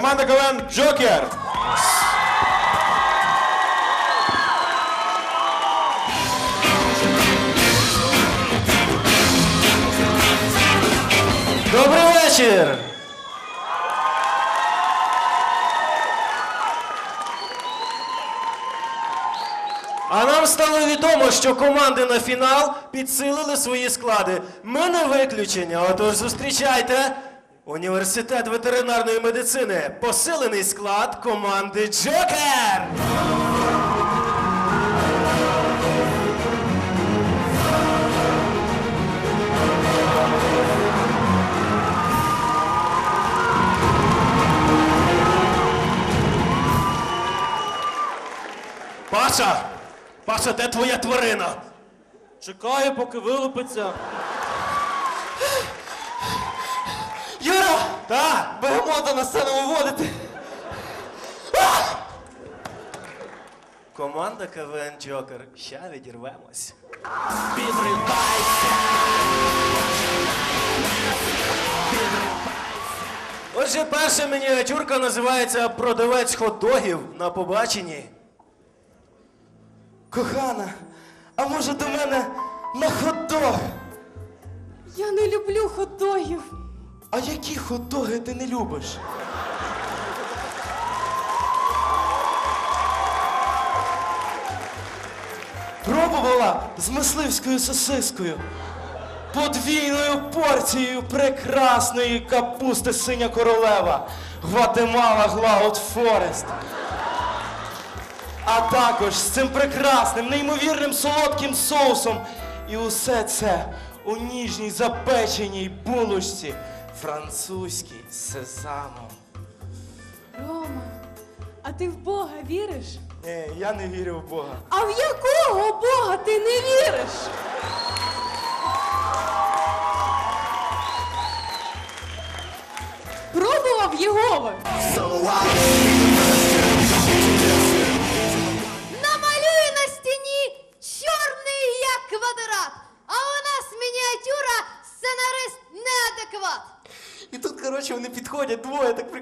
Команда КВН Джокер. Добрий вечір! А нам стало відомо, що команди на фінал підсилили свої склади. Ми не виключення. Отож зустрічайте університет ветеринарної медицини. Посилений склад команди Джокер! Паша! Паша, де твоя тварина? Чекаю, поки вилупиться. Юра! Та! Бегемота на сцену виводити. Команда КВН Джокер. Ща відірвемось. Отже, перша мініатюрка називається Продавець хот-догів на побаченні. Кохана, а може до мене на хот-дог? Я не люблю хот-догів. А які хот-доги ти не любиш? Пробувала з мисливською сосискою. Подвійною порцією прекрасної капусти синя королева. Гватемала Глаут Форест. А також з цим прекрасним, неймовірним солодким соусом. І усе це у ніжній запеченій булочці французькій з сезамом. Рома, а ти в Бога віриш? Ні, я не вірю в Бога. А в якого Бога ти не віриш? Пробував Єгови? Намалюю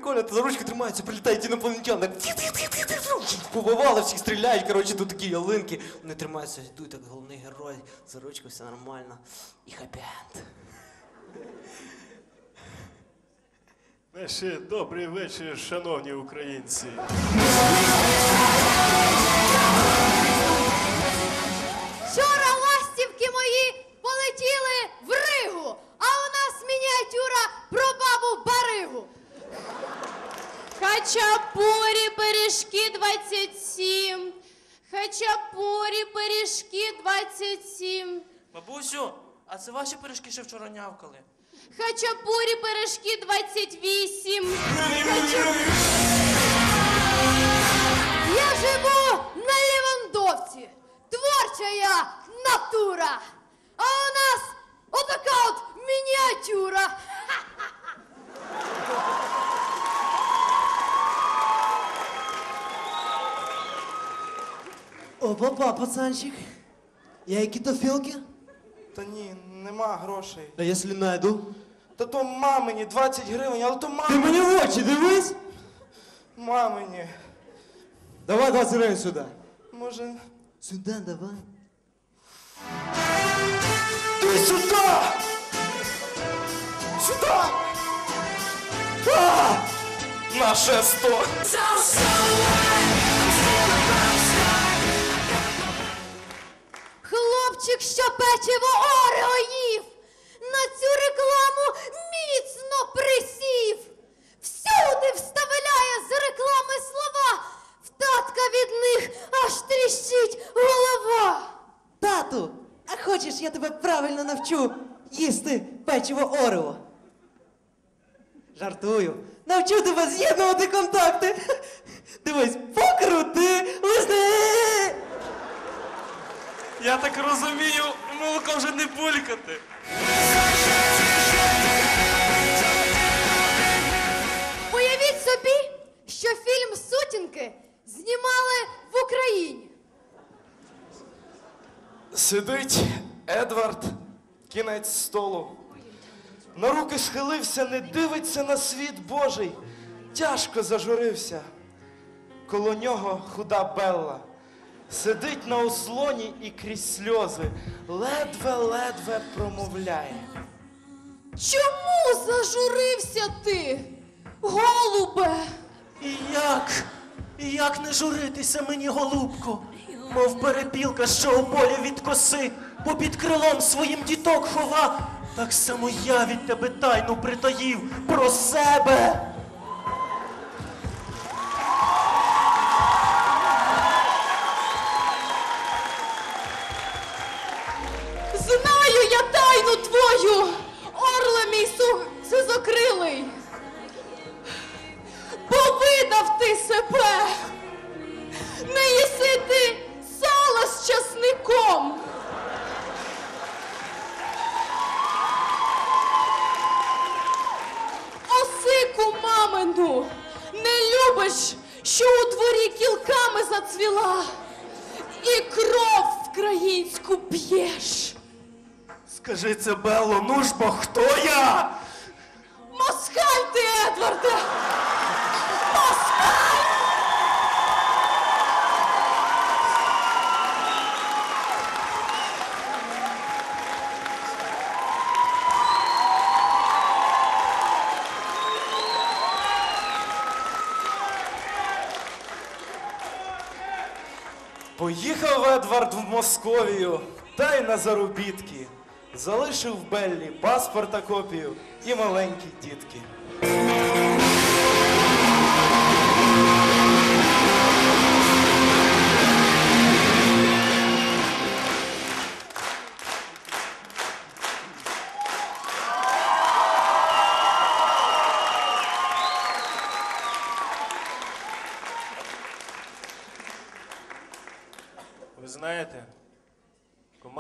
прикольно, та за ручку тримаються, прилітають інопланетяни, побивали, всіх стріляють, коротше, тут такі ялинки. Вони тримаються, йдуть, так головний герой, за ручку все нормально. І хеппі-енд. Ще добрий вечір, шановні українці. Хачапурі, пиріжки 27. Хачапурі, пиріжки 27. Бабусю, а це ваші пиріжки ще вчора нявкали? Хачапурі, пиріжки 28. Я живу на Лівандовці, творча я натура. А у нас отака от мініатюра. Папа, пацанчик. Я які то філки? Та ні, нема грошей. А якщо найду? Та то мамині 20 гривень, але то Ти мамині. мені в очі дивись! Мамині. Давай 20 гривень сюди. Може. Сюди давай. Ти сюди! Сюди! А! Наше сто! Хлопчик, що печиво Орео їв, на цю рекламу міцно присів. Всюди вставляє з реклами слова, в татка від них аж тріщить голова. Тату, а хочеш, я тебе правильно навчу їсти печиво Орео? Жартую. Навчу тебе з'єднувати контакти. Дивись, покрути, лисни. Я так розумію, молоко вже не булькати. Уявіть собі, що фільм Сутінки знімали в Україні. Сидить Едвард, кінець столу. На руки схилився, не дивиться на світ Божий. тяжко зажурився. Коло нього худа Белла. Сидить на ослоні і крізь сльози ледве-ледве промовляє. Чому зажурився ти, голубе? І як? І як не журитися мені, голубко? Мов перепілка, що у полі від коси, попід крилом своїм діток хова, так само я від тебе тайну притаїв про себе. Повидав ти себе, не їси ти сала з часником. Осику мамину, не любиш, що у дворі кілками зацвіла, і кров українську п'єш. Скажи це, Белло, ну ж бо хто я? Москаль Поїхав Едвард в Московію та й на заробітки. Залишив Беллі паспорта копію і маленькі дітки.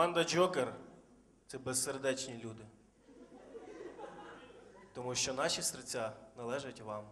Команда Джокер це безсердечні люди. Тому що наші серця належать вам.